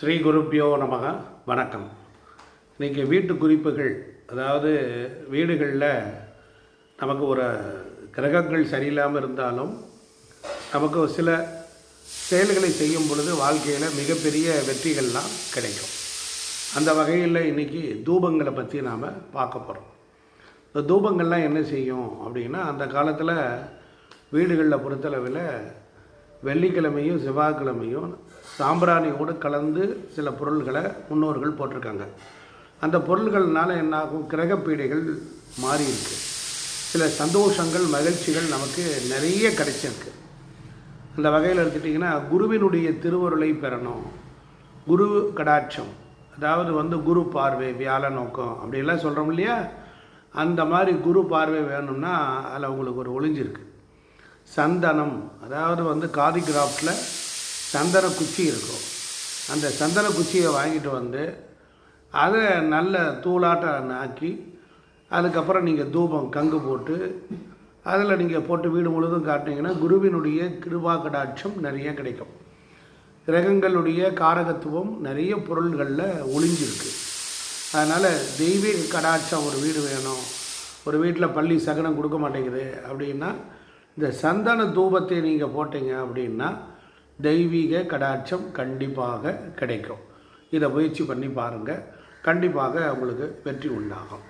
ஸ்ரீ குருப்பியோ நமக வணக்கம். இன்றைக்கி வீட்டு குறிப்புகள் அதாவது வீடுகளில் நமக்கு ஒரு கிரகங்கள் சரியில்லாமல் இருந்தாலும் நமக்கு ஒரு சில செயல்களை செய்யும் பொழுது வாழ்க்கையில் மிகப்பெரிய வெற்றிகள்லாம் கிடைக்கும். அந்த வகையில் இன்றைக்கி தூபங்களை பற்றி நாம் பார்க்க போகிறோம் இந்த தூபங்கள்லாம் என்ன செய்யும் அப்படின்னா அந்த காலத்தில் வீடுகளில் பொறுத்தளவில் வெள்ளிக்கிழமையும் செவ்வாய்க்கிழமையும் சாம்பிராணியோடு கலந்து சில பொருள்களை முன்னோர்கள் போட்டிருக்காங்க. அந்த பொருள்கள்னால என்னாகும்? கிரகப்பீடைகள் மாறி இருக்கு. சில சந்தோஷங்கள் மகிழ்ச்சிகள் நமக்கு நிறைய கிடைச்சிருக்கு. அந்த வகையில் எடுத்துட்டிங்கன்னா குருவினுடைய திருவருளை பெறணும். குரு கடாட்சம். அதாவது வந்து குரு பார்வை வியாழ நோக்கம் அப்படிலாம் சொல்கிறோம் இல்லையா? அந்த மாதிரி குரு பார்வை வேணும்னா அதில் உங்களுக்கு ஒரு ஒளிஞ்சிருக்கு. சந்தனம் அதாவது வந்து காதி கிராஃப்டில் சந்தன குச்சி இருக்கும். அந்த சந்தன குச்சியை வாங்கிட்டு வந்து அதை நல்ல தூளாட்டம் ஆக்கி அதுக்கப்புறம் நீங்கள் தூபம் கங்கு போட்டு அதில் நீங்கள் போட்டு வீடு முழுதும் காட்டினீங்கன்னா குருவினுடைய கிருபா கடாட்சம் நிறைய கிடைக்கும். கிரகங்களுடைய காரகத்துவம் நிறைய பொருள்களில் ஒளிஞ்சிருக்கு. அதனால் தெய்வீக கடாட்சம் ஒரு வீடு வேணும். ஒரு வீட்டில் பள்ளி சகனம் கொடுக்க மாட்டேங்குது அப்படின்னா இந்த சந்தன தூபத்தை நீங்கள் போட்டீங்க அப்படின்னா தெய்வீக கடாட்சம் கண்டிப்பாக கிடைக்கும். இதை முயற்சி பண்ணி பாருங்கள் கண்டிப்பாக உங்களுக்கு வெற்றி உண்டாகும்.